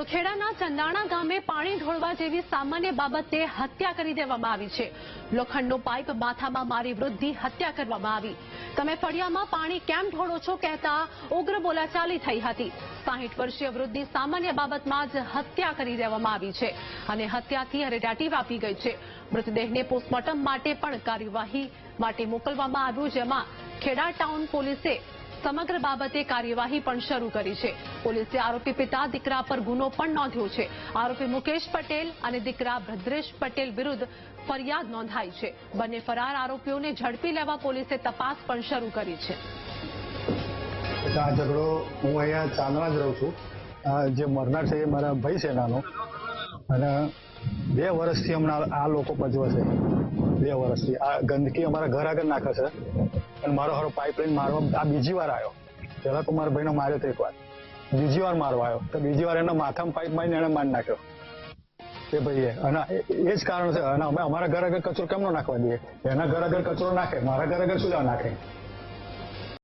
તો ખેડાના ચંદાણા ગામે પાણી ઢોળવા જેવી સામાન્ય બાબતે હત્યા કરી દેવામાં આવી છે. લોખંડનો પાઇપ માથામાં મારી વૃદ્ધિ હત્યા કરવામાં આવી. તમે ફળિયામાં પાણી કેમ ઢોળો છો કહેતા ઉગ્ર બોલાચાલી થઈ હતી. સાહીઠ વર્ષીય વૃદ્ધિ સામાન્ય બાબતમાં જ હત્યા કરી દેવામાં આવી છે અને હત્યાથી હરેડાટી વાપી ગઈ છે. મૃતદેહને પોસ્ટમોર્ટમ માટે પણ કાર્યવાહી માટે મોકલવામાં આવ્યું, જેમાં ખેડા ટાઉન પોલીસે સમગ્ર બાબતે કાર્યવાહી પણ શરૂ કરી છે. પોલીસે આરોપી પિતા દીકરા પર ગુનો પણ નોંધ્યો છે. આરોપી મુકેશ પટેલ અને દીકરા ભદ્રેશ પટેલ વિરુદ્ધ ફરિયાદ નોંધાઈ છે. બંને ફરાર આરોપીઓને ઝડપી લેવા પોલીસે તપાસ પણ શરૂ કરી છે. હું અહીંયા ચાંદણા જ રહું છું. જે મરનાર છે એ મારા ભાઈ છે નાનો. અને બે વર્ષથી હમણાં આ લોકો પજવે છે. બે વર્ષથી. આ ગંદકી અમારા ઘર આગળ નાખે છે. અને મારો હારો પાઇપલાઇન મારવા આ બીજી વાર આવ્યો. પહેલા તો મારા ભાઈનો માર્યો તો એક વાર. બીજી વાર મારવા આવ્યો. તો બીજી વાર એના માથામાં પાઇપ મારીને એને મારી નાખ્યો. એ ભાઈએ અને એ જ કારણ છે. અને અમે અમારા ઘર આગળ કચરો કેમ નો નાખવા દઈએ? એના ઘર આગળ કચરો નાખે, મારા ઘર આગળ શું નાખે?